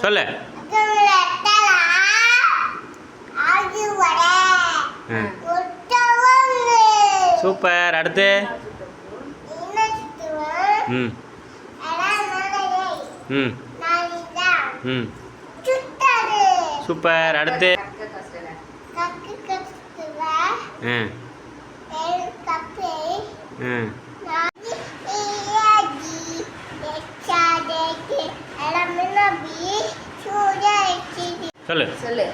சொல்லு. சூப்பர். அடுத்து? ம். ம். ம். சூப்பர். அடுத்து? ம் ம் சொல்லு. சொல்லு.